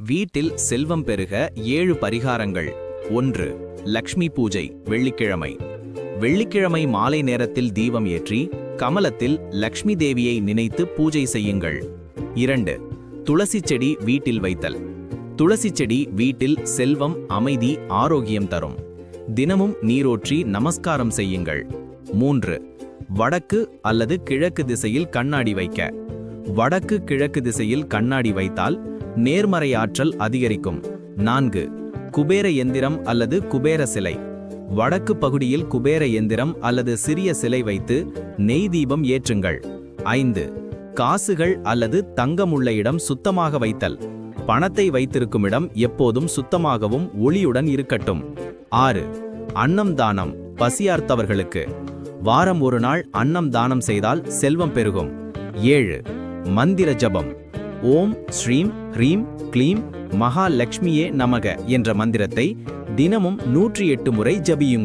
வீட்டில் செல்வம் பெருக ஏழு பரிகாரங்கள். ஒன்று லக்ஷ்மி பூஜை வெள்ளிக்கிழமை. வெள்ளிக்கிழமை மாலை நேரத்தில் தீபம் ஏற்றி கமலத்தில் லக்ஷ்மி தேவியை நினைத்து பூஜை செய்யுங்கள். இரண்டு துளசி செடி வீட்டில் வைத்தல். துளசி செடி வீட்டில் செல்வம் அமைதி ஆரோக்கியம் தரும். தினமும் நீரோற்றி நமஸ்காரம் செய்யுங்கள். மூன்று வடக்கு அல்லது கிழக்கு திசையில் கண்ணாடி வைக்க. வடக்கு கிழக்கு திசையில் கண்ணாடி வைத்தால் நேர்மறை ஆற்றல் அதிகரிக்கும். நான்கு குபேர எந்திரம் அல்லது குபேர சிலை. வடக்கு பகுதியில் குபேர எந்திரம் அல்லது சிறிய சிலை வைத்து நெய் தீபம் ஏற்றுங்கள். ஐந்து காசுகள் அல்லது தங்கம் உள்ள இடம் சுத்தமாக வைத்தல். பணத்தை வைத்திருக்கும் இடம் எப்போதும் சுத்தமாகவும் ஒளியுடன் இருக்கட்டும். ஆறு அன்னம் தானம் பசியார்த்தவர்களுக்கு. வாரம் ஒரு நாள் அன்னம் தானம் செய்தால் செல்வம் பெருகும். ஏழு மந்திர ஜபம் ஓம் ஸ்ரீம் ஹ்ரீம் க்ளீம் மகாலட்சுமியே நமக என்ற மந்திரத்தை தினமும் நூற்றி எட்டு முறை ஜபியுங்கள்.